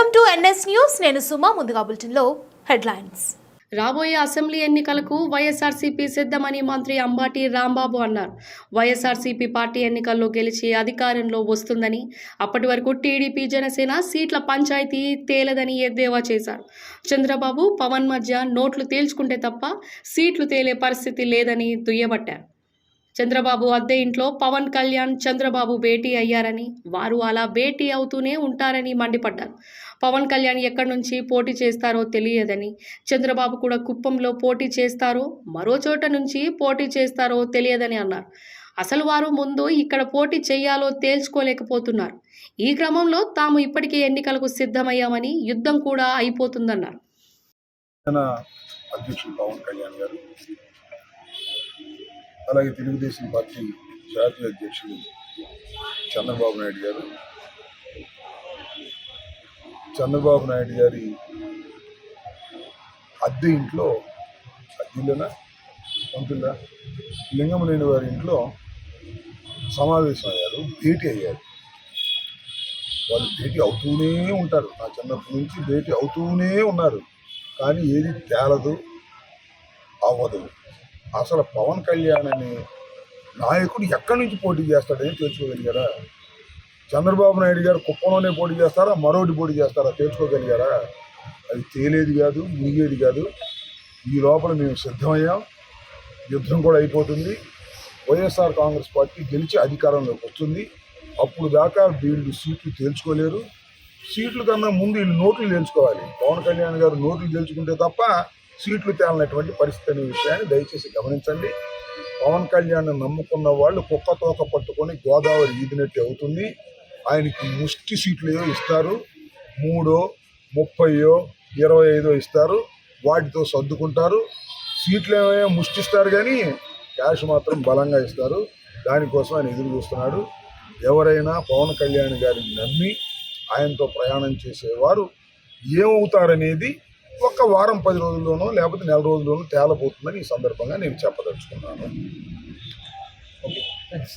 Welcome to NS news నేను సుమా ముందుగా బులెటిన్లో హెడ్లైన్స్. రాబోయే అసెంబ్లీ ఎన్నికలకు వైఎస్ఆర్సీపీ సిద్ధమని మంత్రి అంబాటి రాంబాబు అన్నారు. వైఎస్ఆర్సీపీ పార్టీ ఎన్నికల్లో గెలిచి అధికారంలో వస్తుందని అప్పటి వరకు టీడీపీ జనసేన సీట్ల పంచాయతీ తేలదని ఎద్దేవా చేశారు. చంద్రబాబు పవన్ మధ్య నోట్లు తేల్చుకుంటే తప్ప సీట్లు తేలే పరిస్థితి లేదని దుయ్యబట్టారు. చంద్రబాబు అద్దె ఇంట్లో పవన్ కళ్యాణ్ చంద్రబాబు భేటీ అయ్యారని వారు అలా భేటీ అవుతూనే ఉంటారని మండిపడ్డారు. పవన్ కళ్యాణ్ ఎక్కడి నుంచి పోటీ చేస్తారో తెలియదని చంద్రబాబు కూడా కుప్పంలో పోటీ చేస్తారో మరో చోట నుంచి పోటీ చేస్తారో తెలియదని అన్నారు. అసలు వారు ముందు ఇక్కడ పోటీ చేయాలో తేల్చుకోలేకపోతున్నారు. ఈ క్రమంలో తాము ఇప్పటికే ఎన్నికలకు సిద్ధమయ్యామని యుద్ధం కూడా అయిపోతుందన్నారు. పవన్ కళ్యాణ్ గారు. అలాగే తెలుగుదేశం పార్టీ జాతీయ అధ్యక్షులు చంద్రబాబు నాయుడు గారు. చంద్రబాబు నాయుడు గారి అద్దె ఇంట్లో అద్దెలోనా? పంతుల్లా? లింగమనేని వారి ఇంట్లో సమావేశం అయ్యారు భేటీ అయ్యారు. వాళ్ళు భేటీ అవుతూనే ఉంటారు. నా చిన్నప్పటి నుంచి భేటీ అవుతూనే ఉన్నారు. కానీ ఏది తేలదు అవ్వదు. అసలు పవన్ కళ్యాణ్ అనే నాయకుడు ఎక్కడి నుంచి పోటీ చేస్తాడని తెలుసుకోగలిగారా? చంద్రబాబు నాయుడు గారు కుప్పంలోనే పోటీ చేస్తారా? మరోటి పోటీ చేస్తారా? తెలుసుకోగలిగారా? అది తేలేది కాదు మునిగేది కాదు. ఈ లోపల మేము సిద్ధమయ్యాం. యుద్ధం కూడా అయిపోతుంది. వైఎస్ఆర్ కాంగ్రెస్ పార్టీ గెలిచి అధికారంలోకి వస్తుంది. అప్పుడు దాకా వీళ్ళు సీట్లు తేల్చుకోలేరు. సీట్ల కన్నా ముందు వీళ్ళు నోట్లు తేల్చుకోవాలి. పవన్ కళ్యాణ్ గారు నోట్లు తేల్చుకుంటే తప్ప సీట్లు తేలనటువంటి పరిస్థితి అనే విషయాన్ని దయచేసి గమనించండి. పవన్ కళ్యాణ్ నమ్ముకున్న వాళ్ళు కుక్క తోక పట్టుకొని గోదావరి ఈదినట్టు అవుతుంది. ఆయనకి ముష్టి సీట్లు ఏవో ఇస్తారు. మూడో ముప్పయో ఇరవై ఐదో ఇస్తారు. వాటితో సర్దుకుంటారు. సీట్లు ఏమో ముష్టిస్తారు కానీ క్యాష్ మాత్రం బలంగా ఇస్తారు. దానికోసం ఆయన ఎదురు చూస్తున్నాడు. ఎవరైనా పవన్ కళ్యాణ్ గారిని నమ్మి ఆయనతో ప్రయాణం చేసేవారు ఏమవుతారనేది ఒక్క వారం పది రోజుల్లోనో లేకపోతే నెల రోజుల్లోనో తేలబోతుందని ఈ సందర్భంగా నేను చెప్పదలుచుకున్నాను. ఓకే. థ్యాంక్స్